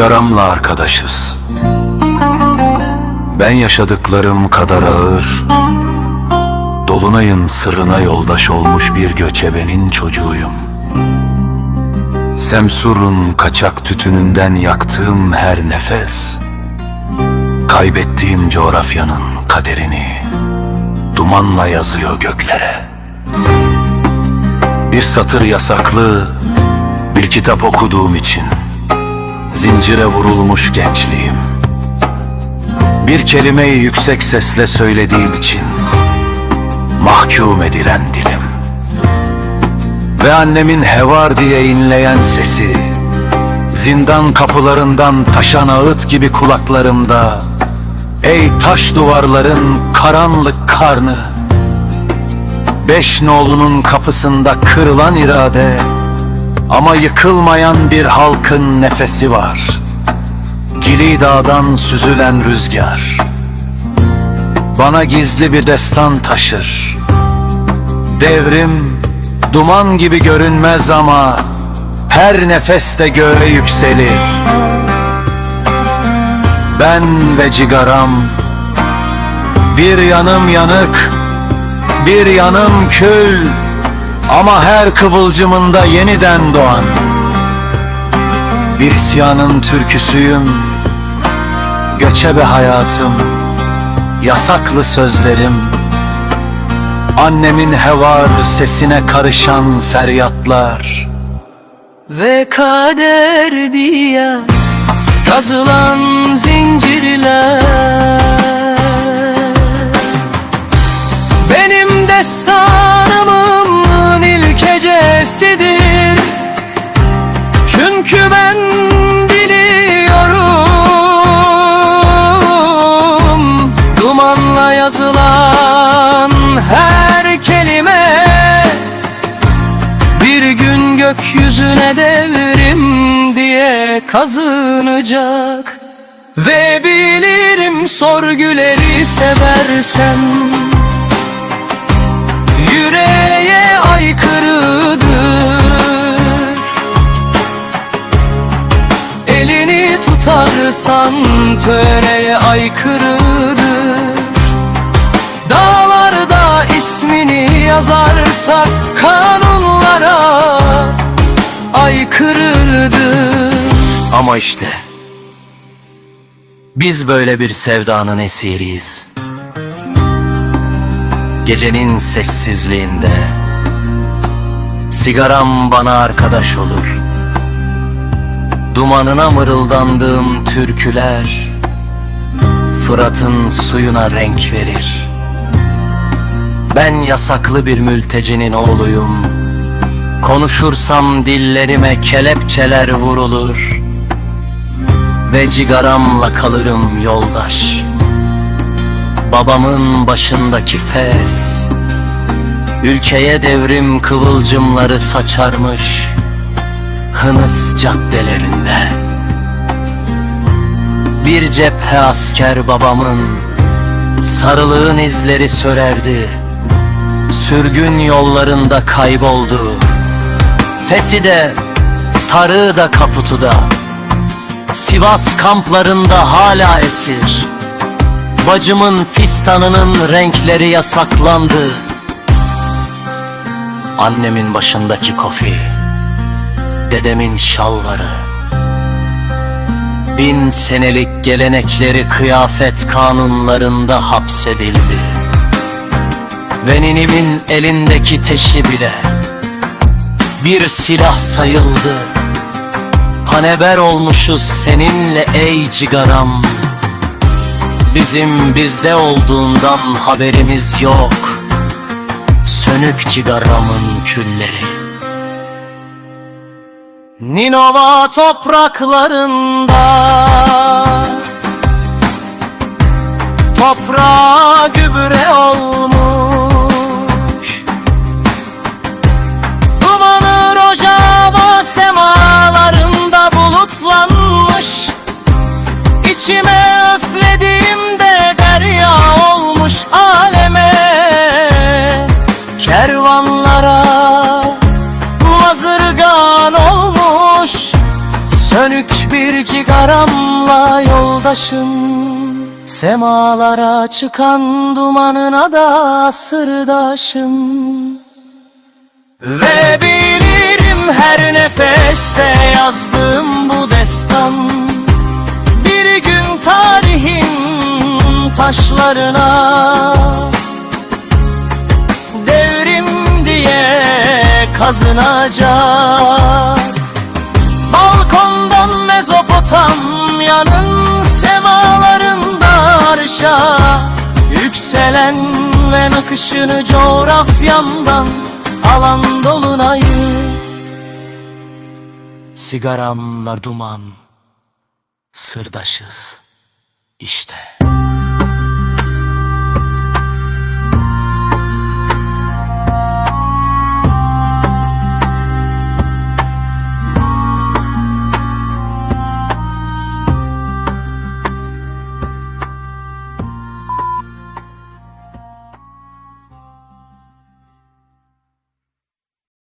Cigaramla arkadaşız. Ben yaşadıklarım kadar ağır, Dolunayın sırrına yoldaş olmuş bir göçebenin çocuğuyum. Semsur'un kaçak tütününden yaktığım her nefes, Kaybettiğim coğrafyanın kaderini dumanla yazıyor göklere. Bir satır yasaklı, bir kitap okuduğum için Zincire vurulmuş gençliğim Bir kelimeyi yüksek sesle söylediğim için Mahkum edilen dilim Ve annemin hevar diye inleyen sesi Zindan kapılarından taşan ağıt gibi kulaklarımda Ey taş duvarların karanlık karnı Beş nolunun kapısında kırılan irade ama yıkılmayan bir halkın nefesi var. Gili dağdan süzülen rüzgar. Bana gizli bir destan taşır. Devrim duman gibi görünmez ama her nefeste göğe yükselir. Ben ve cigaram bir yanım yanık, bir yanım kül. Ama her kıvılcımında yeniden doğan Bir isyanın türküsüyüm Göçebe hayatım Yasaklı sözlerim Annemin hevar sesine karışan feryatlar. Ve kader diye yazılan zincirler. Benim destanımın gökyüzüne devrim diye kazınacak. Ve bilirim sorgüleri seversen Yüreğe aykırıdır. Elini tutarsan töreye aykırıdır. Dağlarda ismini yazarsak kanunlara aykırıdır Ama işte Biz böyle bir sevdanın esiriyiz. Gecenin sessizliğinde Sigaram bana arkadaş olur. Dumanına mırıldandığım türküler Fırat'ın suyuna renk verir. Ben yasaklı bir mültecinin oğluyum Konuşursam dillerime kelepçeler vurulur Ve cigaramla kalırım yoldaş. Babamın başındaki fes Ülkeye devrim kıvılcımları saçarmış Hınıs caddelerinde. Bir cephe asker babamın Sarılığın izleri sörerdi Sürgün yollarında kayboldu Fesi de sarığı da kaputu da. Sivas kamplarında hala esir. Bacımın fistanının renkleri yasaklandı. Annemin başındaki kofi Dedemin şalvarı. Bin senelik gelenekleri kıyafet kanunlarında hapsedildi. Ve ninimin elindeki teşi bile Bir silah sayıldı. Haneber olmuşuz seninle ey cigaram. Bizim bizde olduğundan haberimiz yok. Sönük cigaramın külleri. Ninova topraklarında Toprağa gübre yoldaşım. Semalara çıkan dumanına da sırdaşım Ve bilirim her nefeste yazdığım bu destan. Bir gün tarihin taşlarına. Devrim diye kazınacak arşa Yükselen ve nakışını coğrafyamdan alan dolunayı Sigaramla duman, sırdaşız işte.